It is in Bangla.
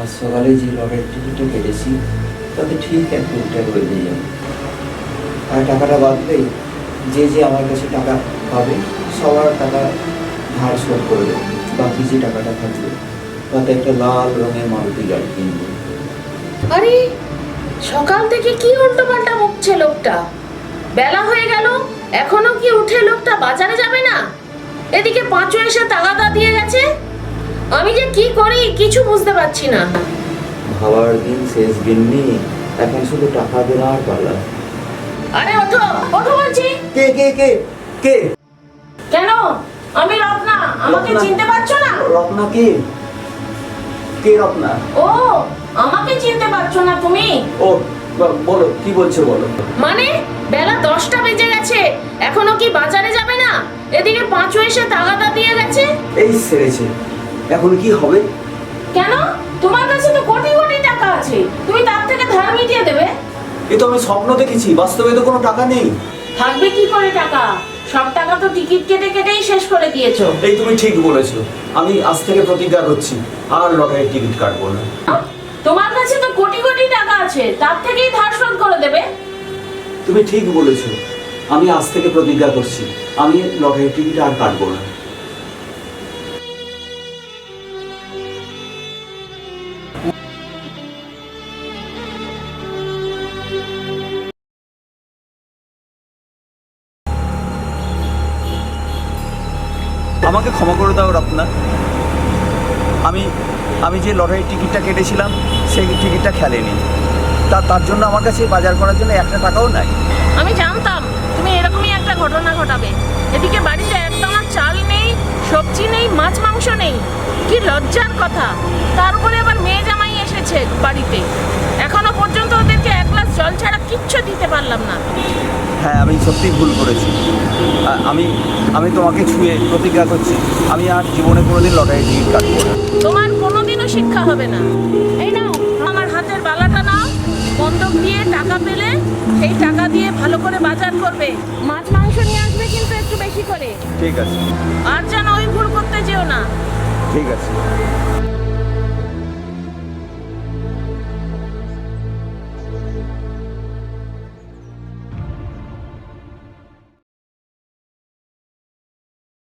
আজ সকালে যে লটের টিকিটটা কেটেছি, তাতে ঠিক এক কোটি টাকা বেরিয়ে যাবে। আর টাকাটা বাদলেই যে যে আমার কাছে টাকা পাবে সবার টাকা ধার শোধ করে দেবে। বাকি যে টাকাটা থাকবে, তাতে একটা লাল রঙের মারুতি গাড়ি কিনবো। আরে, সকাল থেকে কি উল্টো পাল্টা বকছে লোকটা? বেলা হয়ে গেল, এখনও কি উঠে লোকটা বাজারে যাবে না? এদিকে পাঁচু এসে তাগাদা দিয়ে গেছে। আমি যে কি করি কিছু বুঝতে পারছি না। ভাবার দিন শেষ গিন্নি এখন শুধু টাকা দেওয়ার পালা। আরে ওঠো ওঠো বলছি। কে কে কে কে? কেন? আমি রত্না আমাকে চিনতে পারছ না? রত্না কে? কে রত্না? ও আমাকে চিনতে পারছ না তুমি? ও বলো কি বলছো বলো? মানে বেলা দশটা বেজে গেছে এখনও কি বাজারে যাবে না? এদিকে পাঁচু এসে তাগাদা দিয়ে গেছে? এই সেরেছে। এখন কি হবে? কেন? তোমার কাছে তো কোটি কোটি টাকা আছে। তুমি তার থেকে ধার মিটিয়ে দেবে। এ তো আমি স্বপ্ন দেখেছি বাস্তবে তো কোনো টাকা নেই। থাকবে কি করে টাকা? সব টাকা তো টিকিট কেটে কেটেই শেষ করে দিয়েছ। এই তুমি ঠিক বলেছ আমি আজ থেকে প্রতিজ্ঞা করছি আর লটারির টিকিট কাটবো না। তোমার কাছে তো কোটি কোটি টাকা আছে তার থেকেই ধার শোধ করে দেবে। তুমি ঠিক বলেছ আমি আজ থেকে প্রতিজ্ঞা করছি আমি লটারির টিকিট আর কাটবো না। আমাকে ক্ষমা করে দাও রত্না। আমি আমি যে লটারির টিকিটটা কেটেছিলাম, সেই টিকিটটা খেলেনি। তা, তার জন্য আমার কাছে বাজার করার জন্য একটা টাকাও নাই। আমি জানতাম তুমি এরকমই একটা ঘটনা ঘটাবে। এদিকে বাড়িতে একদম চাল নেই, সবজি নেই, মাছ, মাংস নেই। কি লজ্জার কথা। তার উপরে আবার মেয়ে জামাই এসেছে বাড়িতে। এখনও পর্যন্ত ওদেরকে এক গ্লাস জল ছাড়া কিচ্ছু দিতে পারলাম না। হ্যাঁ আমি সত্যি ভুল করেছি। আমি আমি তোমাকে ছুঁয়ে প্রতিজ্ঞা করছি। আমি আর জীবনে কোনোদিন লটারির টিকিট কাটবো না। তোমার কোনোদিনও শিক্ষা হবে না। এই নাও আমার হাতের বালাটা নাও। বন্ধক দিয়ে টাকা পেলে সেই টাকা দিয়ে ভালো করে বাজার করবে। মাছ মাংস নিয়ে আসবে কিন্তু একটু বেশি করে। ঠিক আছে। আর যেন ওই ভুল করতে যেও না। ঠিক আছে।